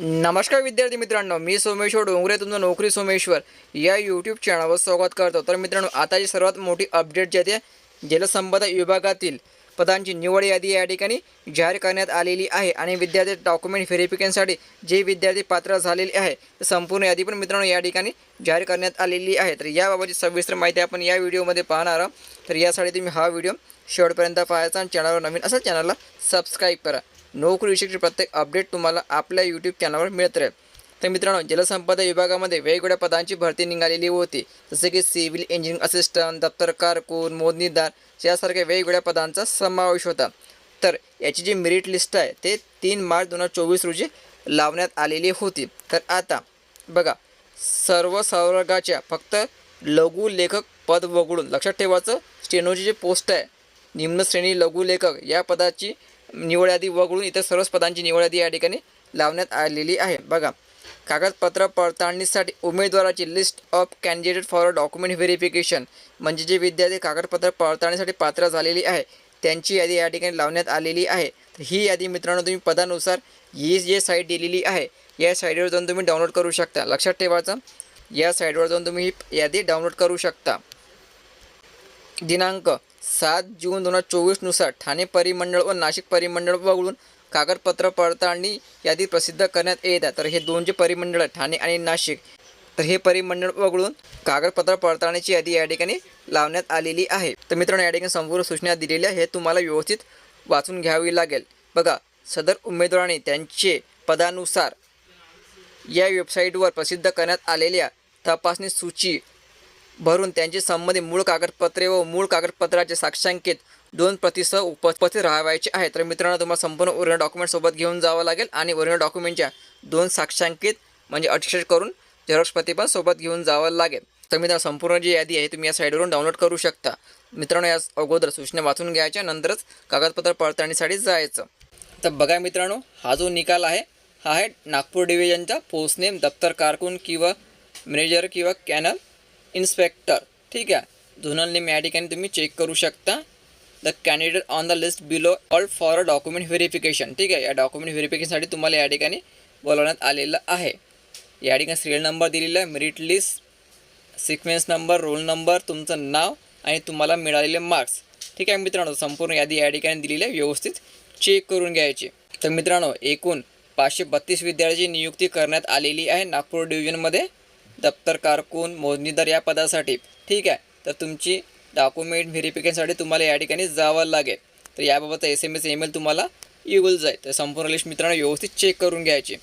नमस्कार विद्यार्थी मित्रांनो मी सोमेश्वर डोंगरे तुमचं नोकरी सोमेश्वर या यूट्यूब चॅनलवर स्वागत करतो. तर मित्रांनो आताची सर्वात मोठी अपडेट जी आहे ते जलसंपदा विभागातील पदांची निवड यादी या ठिकाणी जाहीर करण्यात आलेली आहे. आणि विद्यार्थी डॉक्युमेंट व्हेरिफिकेशनसाठी जे विद्यार्थी पात्र झालेले आहे संपूर्ण यादी पण मित्रांनो या ठिकाणी जाहीर करण्यात आलेली आहे. तर याबाबतची सविस्तर माहिती आपण या व्हिडिओमध्ये पाहणार आहोत. तर यासाठी तुम्ही हा व्हिडिओ शेवटपर्यंत पाहायचा आणि चॅनलवर नवीन असेल चॅनलला सबस्क्राईब करा. नोकरीविषयीचे प्रत्येक अपडेट तुम्हाला आपल्या यूट्यूब चॅनलवर मिळत राहील. तर मित्रांनो जलसंपदा विभागामध्ये वेगवेगळ्या पदांची भरती निघालेली होती. जसे की सिव्हिल इंजिनिअरिंग असिस्टंट दप्तर कारकून मोजणीदार यासारख्या वेगवेगळ्या पदांचा समावेश होता. तर याची जी मेरिट लिस्ट आहे ते तीन मार्च दोन हजार चोवीस रोजी लावण्यात आलेली होती. तर आता बघा सर्व संवर्गाच्या फक्त लघु लेखक पद वगळून लक्षात ठेवायचं स्टेनोची जी पोस्ट आहे. निम्न श्रेणी लघुलेखक या पदाची निवड यादी वगळून इतर सर्वच पदांची निवड यादी या ठिकाणी लावण्यात आलेली आहे. बघा कागदपत्र पडताळणीसाठी उमेदवाराची list of candidate for document verification म्हणजे जे विद्यार्थी कागदपत्र पडताळणीसाठी पात्र झालेली आहे त्यांची यादी या ठिकाणी लावण्यात आलेली आहे. तर ही यादी मित्रांनो तुम्ही पदानुसार ही जे साईट दिलेली आहे या साईटवर जाऊन तुम्ही डाउनलोड करू शकता. लक्षात ठेवायचं या साईटवर जाऊन तुम्ही ही यादी डाउनलोड करू शकता. दिनांक सात जून दोन हजार चोवीसनुसार ठाणे परिमंडळ व नाशिक परिमंडळ वगळून कागदपत्र पडताळणी यादी प्रसिद्ध करण्यात येत आहे. तर हे दोन जे परिमंडळ ठाणे आणि नाशिक तर हे परिमंडळ वगळून कागदपत्र पडताळणीची यादी या ठिकाणी लावण्यात आलेली आहे. तर मित्रांनो या ठिकाणी संपूर्ण सूचना दिलेल्या हे तुम्हाला व्यवस्थित वाचून घ्यावी लागेल. बघा सदर उमेदवारांनी त्यांचे पदानुसार या वेबसाईटवर प्रसिद्ध करण्यात आलेल्या तपासणी सूची भरून त्यांची संबंधित मूळ कागदपत्रे व मूळ कागदपत्राचे साक्षांकित दोन प्रतिसह उपस्थित राहावायचे आहे तर मित्रांनो तुम्हाला संपूर्ण ओरिजिनल डॉक्युमेंट सोबत घेऊन जावं लागेल आणि ओरिजिनल डॉक्युमेंटच्या दोन साक्षांकित म्हणजे अक्षर करून झेरॉक्स प्रती पण सोबत घेऊन जावं लागेल. तर मित्रांनो संपूर्ण जी यादी आहे तुम्ही या साईडवरून डाउनलोड करू शकता. मित्रांनो या अगोदर सूचना वाचून घ्यायच्या नंतरच कागदपत्र पडताळणीसाठी जायचं. तर बघा मित्रांनो हा जो निकाल आहे हा आहे नागपूर डिव्हिजनचा पोस्ट नेम दप्तर कारकून किंवा मॅनेजर किंवा कॅनल इन्स्पेक्टर ठीक आहे? झोनल नेम या ठिकाणी तुम्ही चेक करू शकता. The candidate on the list below all for document verification ठीक आहे? या डॉक्युमेंट व्हेरिफिकेशनसाठी तुम्हाला या ठिकाणी बोलवण्यात आलेलं आहे. या ठिकाणी सिरियल नंबर दिलेला आहे. Merit list sequence number roll number तुमचं नाव आणि तुम्हाला मिळालेले मार्क्स ठीक आहे मित्रांनो? संपूर्ण यादी या ठिकाणी दिलेली आहे. व्यवस्थित चेक करून घ्यायची. तर मित्रांनो एकूण पाचशे बत्तीस विद्यार्थ्यांची नियुक्ती करण्यात आलेली आहे नागपूर डिव्हिजनमध्ये दप्तर कारकून मोजणीदार या पदासाठी. ठीक आहे? तर तुमची डॉक्युमेंट व्हेरिफिकेशनसाठी तुम्हाला या ठिकाणी जावं लागेल. तर याबाबतचा एस एम एस ईमेल तुम्हाला येऊन जाईल. तर संपूर्ण लिस्ट मित्रांनो व्यवस्थित चेक करून घ्यायची.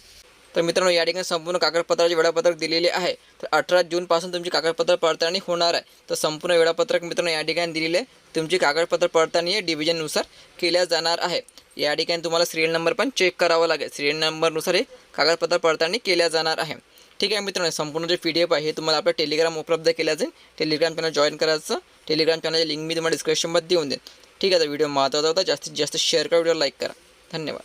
तर मित्रांनो या ठिकाणी संपूर्ण कागदपत्राचे वेळापत्रक दिलेले आहे. तर अठरा जूनपासून तुमची कागदपत्र पडताळणी होणार आहे. तर संपूर्ण वेळापत्रक मित्रांनो या ठिकाणी दिलेले आहे. तुमची कागदपत्र पडताळणी हे डिव्हिजननुसार केल्या जाणार आहे. या ठिकाणी तुम्हाला सिरियल नंबर पण चेक करावा लागेल. सिरियल नंबरनुसार हे कागदपत्र पडताळणी केल्या जाणार आहे. ठीक आहे मित्रांनो संपूर्ण जे पी डी एफ आहे हे तुम्हाला आपल्या टेलिग्राम उपलब्ध केल्या जाईल. टेलिग्राम चॅनल जॉईन करायचं. टेलिग्राम चॅनलची लिंक मी तुम्हाला डिस्क्रिप्शनमध्ये देऊन देईन. ठीक आहे तर व्हिडिओ महत्त्वाचा होता. जास्तीत जास्त शेअर करा व्हिडिओ लाईक करा. धन्यवाद.